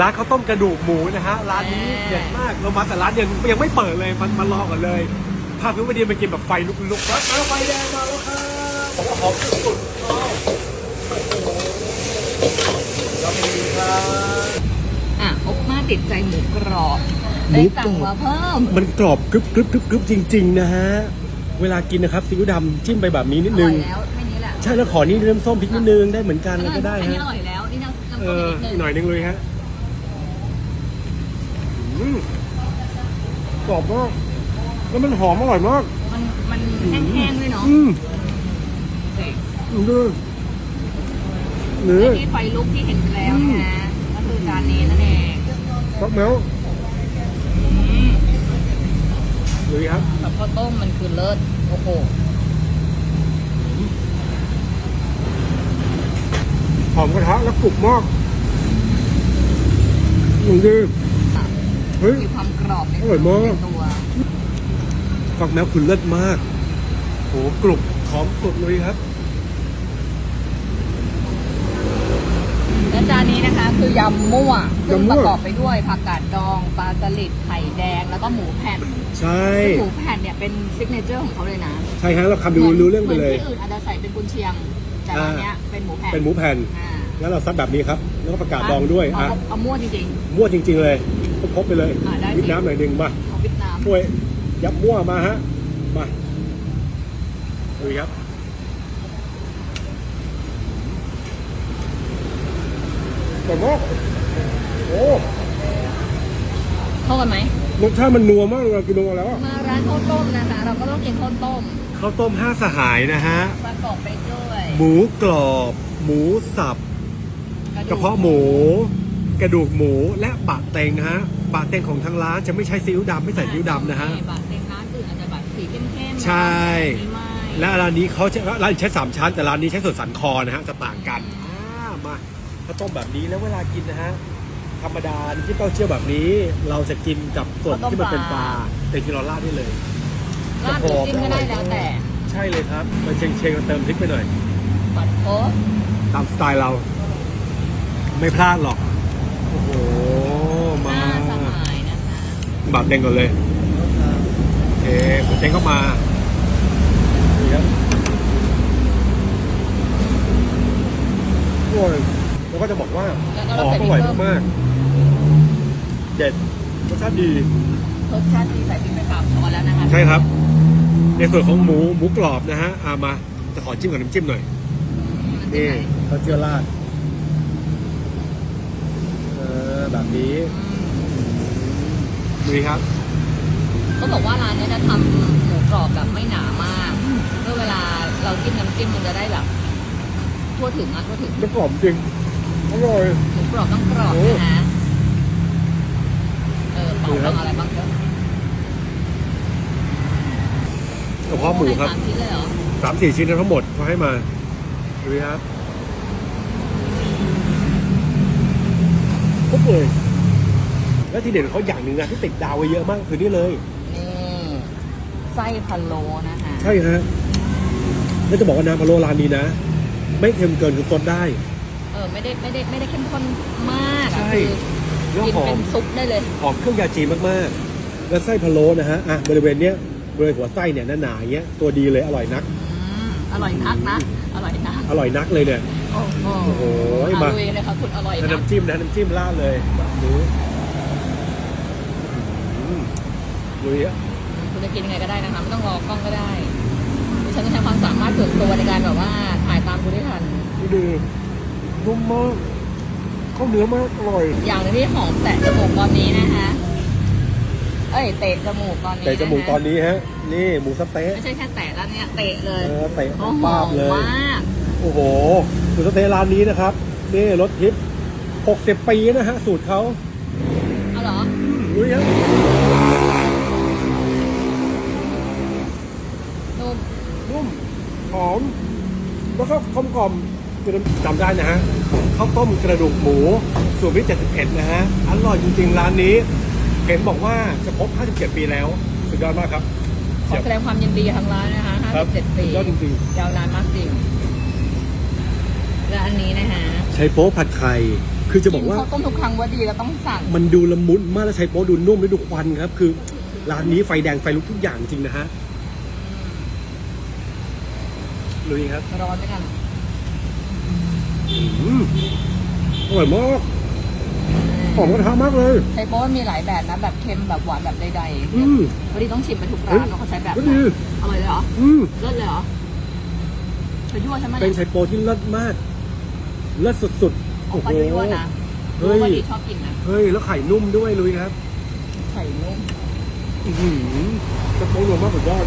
ร้านข้าวต้มกระดูกหมูนะฮะร้านนี้แหมเด็ดมากเรามาแต่ร้านเดียวยังไม่เปิดเลยมันมารอก่อนเลยพาเพื่อนไปดีมากินแบบไฟลุกๆแล้วมาไฟแดงมาแล้วครับผมว่าหอมสุดๆอ้าวโอ้โหเราไปดีครับอะอบมาติดใจหมูกรอบหมูได้กรอบสั่งมาเพิ่มมันกรอบกรึบกรึบกรึบกรึบจริง ๆ นะฮะเวลากินนะครับซีอิ๊วดำจิ้มไปแบบนี้นิดอนึร่องยแล้วแค่นี้แหละใช่แล้วขอนี่น้ำส้มพริกนิดนึงได้เหมือนกันแล้วก็ได้แค่นี้ฮะอร่อยแล้วนี่น้ำน้ำเอส้มอนิดนึอีงกหน่อยนึงเลยฮะอืม กรอบมาก แล้วมันหอมอร่อยมาก มันมันแห้งๆด้วยเนาะอืมนี่ดูเนื้อที่ไฟลุกที่เห็นไปแล้วนะฮะก็คือจานนี้นั่นเองฟักแมวอืมดูดิครับกับข้าวต้มมันคือเลิศโอ้โหหอมกระทะแล้วกรุบมากดูดิ เฮ้ย มีความกรอบในอร่อยมาก ในตัวฟักแมวคือเลิศมาก โหกรุบหอมสุดเลยครับ และจานนี้นะคะคือยำมั่วซึ่งยำมั่ปว ระกอบไปด้วยผักกาดดองปลาสลิดไข่แดงแล้วก็หมูแผ่นใช่ ซึ่งหมูแผ่นเนี่ยเป็นซิกเนเจอร์ของเขาเลยนะใช่ฮะเราคำดูรู้เรื่องไปเลย หมืนที่อื่นอาจจะใส่เป็นกุนเชียง แต่ร้านเนี้ยเป็นหมูแผ่นเป็นหมูแผ่น อ่าแล้วเราซัดแบบนี้ครับ แล้วก็ประกาศดองด้วย เอาอะเอามั่วจริงมั่วจริง ๆ เลย ครบๆไปเลยอะได้สิวิดน้ำหน่อยหนึ่งมาๆเอาวิตนามช่วยยับมั่วมาฮะ มาดูครับแต่ว่าโอ้เข้ากันไหม รสชาติมันนัวมากเลยเรากินนัวแล้วอะมาร้านข้าวต้มนะคะ เราก็ต้องกินข้าวต้มข้าวต้มห้าสหายนะฮะ ประกอบไปด้วยหมูกรอบ หมูสับ กระเพาะหมู กระดูกหมูและบะเต็งนะฮะบะเต็งของทางร้านจะไม่ใช้ซีอิ๊วดำไม่ใส่ซีอิ๊วดำนะฮะ บะเต็มร้านอื่นอาจจะแบบสีเข้มๆใช่อันนี้ไม่และร้านนี้เขาจะร้านใช้สามชั้นแต่ร้านนี้ใช้ส่วนสันคอนะฮะจะต่างกันอ่ามาข้าวต้มแบบนี้แล้วเวลากินนะฮะธรรมดาที่เต้าเจี้ยวแบบนี้ เราจะกินกับส่วนที่มันเป็นปลาแต่จริงๆเราราดได้เลยราดหรือจิ้มก็ได้แล้วแต่ ใช่เลยครับมันเชงเชงๆเติมพริกไปหน่อยปัดโป๊ะตามสไตล์เรา ไม่พลาดหรอก โอ้โหหมาน้าสหายนะคะบาดเต็งก่อนเลย โอเคบาดเต็งเข้ามานี่ครับโอ้ยแล้วก็จะบอกว่าแล้วก็หเราอมใส่อพริกร่อยเพิ่มมากๆเด็ดรสชาติดี รสชาติดีใส่พริกไปสามช้อนแล้วนะคะใช่ครับ ในส่วนของหมูหมูกรอบนะฮะอามาจะขอจิ้มกับน้ำจิ้มหน่อยมันจะนี่ไหนข้าวเจียวราดเออ แบบนี้ดูดิครับ ก็บอกว่าร้านเนี้ยจะทำหมูกรอบแบบไม่หนามากเพื่อเวลาเราจิ้มน้ำจิ้มมันจะได้แบบ ทั่วถึงอะทั่วถึงมันกรอบจริงอร่อย หมูกรอบต้องกรอบโอ้นะฮะเออเป่าต้องอะไรบ้างเยอะกระเพาะหมูครับให้สามชิ้นเลยเหรอ สามสี่ชิ้นทั้งหมดเขาให้มาดูดิครับ ครบเลย แล้วทีเด็ดของเขาอย่างหนึ่งนะที่ติดดาวไว้เยอะมากคือนี่เลย นี่ไส้พะโล้นะคะใช่ฮะแล้วจะบอกว่าน้ำพะโล้ร้านนี้นะ ไม่เค็มเกินคือซดได้ เออไม่ได้ไม่ได้ไม่ได้เข้มข้นมากอะใช่ คือแล้วกินหอเป็มนซุปได้เลย หอมเครื่องยาจีนมากๆ แล้วไส้พะโล้นะฮะอะบริเวณเนี้ยบริเวณหัวไส้เนี่ยหนาๆอย่างเงี้ยตัวดีเลยอร่อยนัก อืม อร่อยนักนะ อร่อยนัก อร่อยนักเลยเนี่ย โอ้โหโอ้โหเอามาเลยเลยค่ะคุณอร่อยแล้วนักน้ำจิ้มนะน้ำจิ้มราดเลยแบบนี้อืมดูดิอะคุณจะกินยังไงก็ได้นะคะ ไม่ต้องรอกล้องก็ได้ดิฉันต้องใช้ความสามารถส่วนตัวในการแบบว่าถ่ายตามคุณได้ทัน ดูดินุ่มมากข้าวเนื้อมากอร่อย อย่างหนึงที่หอมแตะจมูกตอนนี้นะคะ เอ้ยเตะจมูกตอนนี้แต่จมูกะคะตอนนี้ฮะ นี่หมูสะเต๊ะไม่ใช่แค่แตะแล้วเนี่ยเตะเลย เออเตะโอ้โหป้าบเลยมากโอ้โหหมูสะเต๊ะร้านนี้นะครับ นี่รสทิพย์60ปีนะฮะ สูตรเขาเอาเหรอดูดิฮะนุ่มนุ่มหอมแล้วก็กลมกล่อมคือจำได้นะฮะข้าวต้มกระดูกหมูสูตรวิท71 นะฮะ อร่อยจริงๆ ร้านนี้ เห็นบอกว่าจะครบ 57 ปีแล้ว สุดยอดมากครับ ขอแสดงความยินดีกับทางร้านนะคะครับ57ปีสุดยอดจริง ยาวนานมากจริง และอันนี้นะคะๆใช้โป๊ผัดไข่ คือจะบอกว่านข้าวต้มทุกครั้งว่าดีแล้วต้องสั่ง มันดูละมุนมากแล้วใช้โป๊ะดูนุ่มแล้วดูควันครับ คือร้านนี้ไฟแดงไฟลุกทุกอย่างจริงนะฮะลุยครับร้อนด้วยกัน อืมอร่อยมาก หอมกระทะมากเลย ไชโป๊ะมันมีหลายแบบนะ แบบเค็มแบบหวานแบบใดอืม ๆวันนี้ต้องชิมไปทุกร้านเฮ้ยว่าเขาใช้แบบก็ไหนดี อร่อยเลยเหรออืม เลิศเลยเหรอเธอยั่วใช่ไหมเป็นเนี่ยไชโปที่เลิศมาก เลิศสุดๆออโอ้กโหมายั่วๆนะเฮ้ยรู้ว่าดีชอบกินนะเฮ้ย แล้วไข่นุ่มด้วยลุยครับไข่นุ่ม อื้อหือไชโปรวมมากสุดยอด